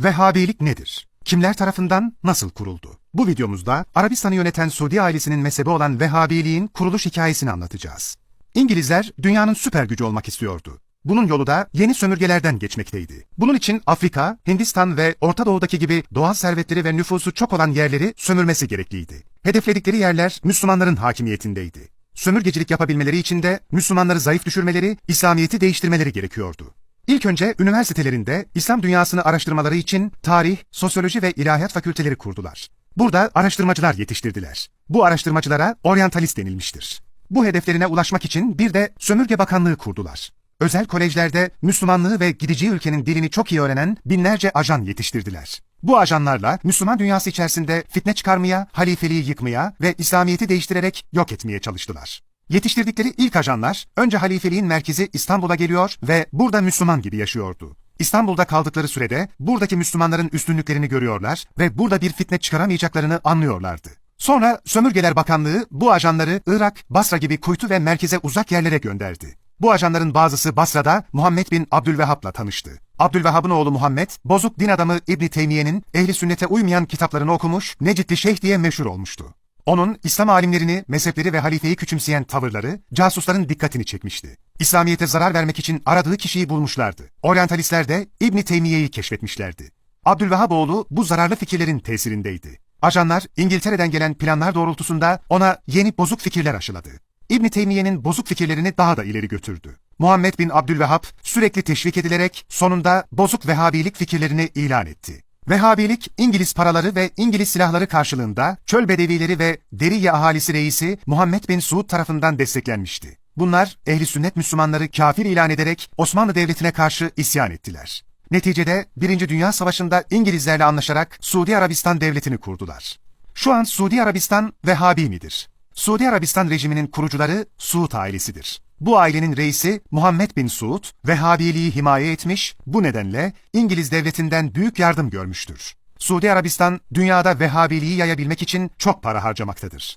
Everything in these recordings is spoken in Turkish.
Vehhabilik nedir? Kimler tarafından nasıl kuruldu? Bu videomuzda Arabistan'ı yöneten Suudi ailesinin mezhebi olan Vehhabiliğin kuruluş hikayesini anlatacağız. İngilizler dünyanın süper gücü olmak istiyordu. Bunun yolu da yeni sömürgelerden geçmekteydi. Bunun için Afrika, Hindistan ve Orta Doğu'daki gibi doğal servetleri ve nüfusu çok olan yerleri sömürmesi gerekliydi. Hedefledikleri yerler Müslümanların hakimiyetindeydi. Sömürgecilik yapabilmeleri için de Müslümanları zayıf düşürmeleri, İslamiyet'i değiştirmeleri gerekiyordu. İlk önce üniversitelerinde İslam dünyasını araştırmaları için tarih, sosyoloji ve ilahiyat fakülteleri kurdular. Burada araştırmacılar yetiştirdiler. Bu araştırmacılara oryantalist denilmiştir. Bu hedeflerine ulaşmak için bir de sömürge bakanlığı kurdular. Özel kolejlerde Müslümanlığı ve gideceği ülkenin dilini çok iyi öğrenen binlerce ajan yetiştirdiler. Bu ajanlarla Müslüman dünyası içerisinde fitne çıkarmaya, halifeliği yıkmaya ve İslamiyet'i değiştirerek yok etmeye çalıştılar. Yetiştirdikleri ilk ajanlar önce halifeliğin merkezi İstanbul'a geliyor ve burada Müslüman gibi yaşıyordu. İstanbul'da kaldıkları sürede buradaki Müslümanların üstünlüklerini görüyorlar ve burada bir fitne çıkaramayacaklarını anlıyorlardı. Sonra Sömürgeler Bakanlığı bu ajanları Irak, Basra gibi kuytu ve merkeze uzak yerlere gönderdi. Bu ajanların bazısı Basra'da Muhammed bin Abdülvehhab'la tanıştı. Abdülvehhab'ın oğlu Muhammed, bozuk din adamı İbni Teymiye'nin ehli sünnete uymayan kitaplarını okumuş, Necitli Şeyh diye meşhur olmuştu. Onun İslam alimlerini, mezhepleri ve halifeyi küçümseyen tavırları casusların dikkatini çekmişti. İslamiyete zarar vermek için aradığı kişiyi bulmuşlardı. Oryantalistler de İbni Teymiye'yi keşfetmişlerdi. Abdülvehhab oğlu bu zararlı fikirlerin tesirindeydi. Ajanlar İngiltere'den gelen planlar doğrultusunda ona yeni bozuk fikirler aşıladı. İbn Teymiye'nin bozuk fikirlerini daha da ileri götürdü. Muhammed bin Abdülvehhab sürekli teşvik edilerek sonunda bozuk Vehhabilik fikirlerini ilan etti. Vehhabilik, İngiliz paraları ve İngiliz silahları karşılığında çöl bedevileri ve Deriye ahalisi reisi Muhammed bin Suud tarafından desteklenmişti. Bunlar ehli sünnet Müslümanları kafir ilan ederek Osmanlı Devleti'ne karşı isyan ettiler. Neticede 1. Dünya Savaşı'nda İngilizlerle anlaşarak Suudi Arabistan Devleti'ni kurdular. Şu an Suudi Arabistan Vehhabi midir? Suudi Arabistan rejiminin kurucuları Suud ailesidir. Bu ailenin reisi Muhammed bin Suud, Vehhabiliği himaye etmiş, bu nedenle İngiliz devletinden büyük yardım görmüştür. Suudi Arabistan, dünyada Vehhabiliği yayabilmek için çok para harcamaktadır.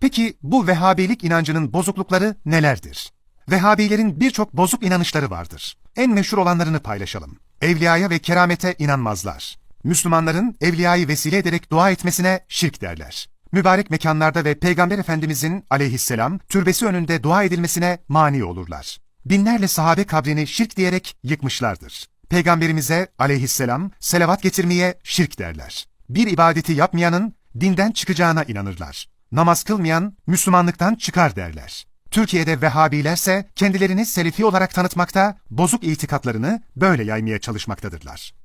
Peki bu Vehhabilik inancının bozuklukları nelerdir? Vehhabilerin birçok bozuk inanışları vardır. En meşhur olanlarını paylaşalım. Evliyaya ve keramete inanmazlar. Müslümanların evliyayı vesile ederek dua etmesine şirk derler. Mübarek mekanlarda ve Peygamber Efendimizin aleyhisselam türbesi önünde dua edilmesine mani olurlar. Binlerle sahabe kabrini şirk diyerek yıkmışlardır. Peygamberimize aleyhisselam selavat getirmeye şirk derler. Bir ibadeti yapmayanın dinden çıkacağına inanırlar. Namaz kılmayan Müslümanlıktan çıkar derler. Türkiye'de Vehhabilerse kendilerini Selefi olarak tanıtmakta, bozuk itikatlarını böyle yaymaya çalışmaktadırlar.